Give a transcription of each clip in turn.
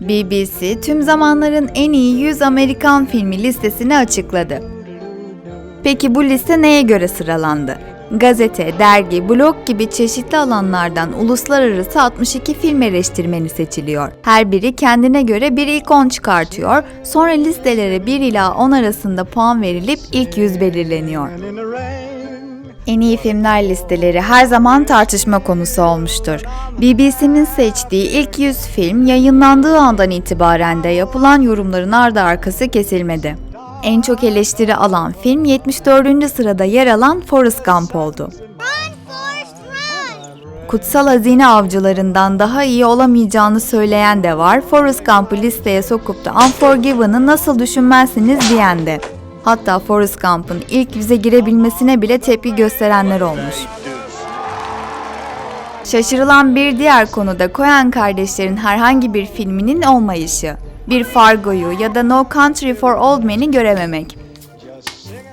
BBC tüm zamanların en iyi 100 Amerikan filmi listesini açıkladı. Peki bu liste neye göre sıralandı? Gazete, dergi, blog gibi çeşitli alanlardan uluslararası 62 film eleştirmeni seçiliyor. Her biri kendine göre bir ilk 10 çıkartıyor, sonra listelere 1 ila 10 arasında puan verilip ilk 100 belirleniyor. En iyi filmler listeleri her zaman tartışma konusu olmuştur. BBC'nin seçtiği ilk 100 film yayınlandığı andan itibaren de yapılan yorumların ardı arkası kesilmedi. En çok eleştiri alan film 74. sırada yer alan Forrest Gump oldu. Kutsal Hazine Avcılarından daha iyi olamayacağını söyleyen de var, Forrest Gump'ı listeye sokup da Unforgiven'ı nasıl düşünmezsiniz diyen de. Hatta Forrest Gump'ın ilk yüze girebilmesine bile tepki gösterenler olmuş. Şaşırılan bir diğer konu da Coen kardeşlerin herhangi bir filminin olmayışı. Bir Fargo'yu ya da No Country for Old Men'i görememek.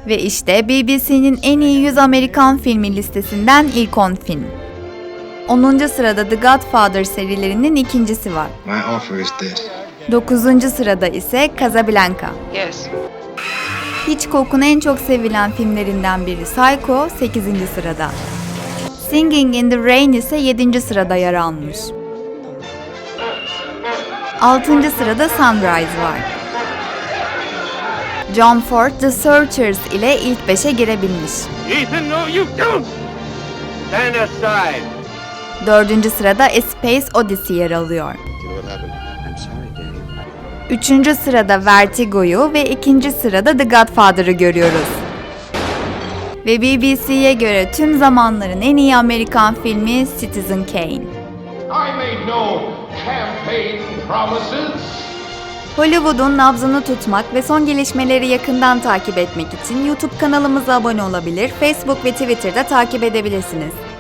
Ve işte BBC'nin en iyi 100 Amerikan filmi listesinden ilk 10 film. 10. sırada The Godfather serilerinin ikincisi var. My offer is this. 9. sırada ise Casablanca. Yes. Hitchcock'un en çok sevilen filmlerinden biri Psycho 8. sırada. Singing in the Rain ise 7. sırada yer almış. 6. sırada Sunrise var. John Ford The Searchers ile ilk 5'e girebilmiş. Ethan, no, you don't! Stand aside. 4. sırada A Space Odyssey yer alıyor. Üçüncü sırada Vertigo'yu ve ikinci sırada The Godfather'ı görüyoruz. Ve BBC'ye göre tüm zamanların en iyi Amerikan filmi Citizen Kane. No. Hollywood'un nabzını tutmak ve son gelişmeleri yakından takip etmek için YouTube kanalımıza abone olabilir, Facebook ve Twitter'da takip edebilirsiniz.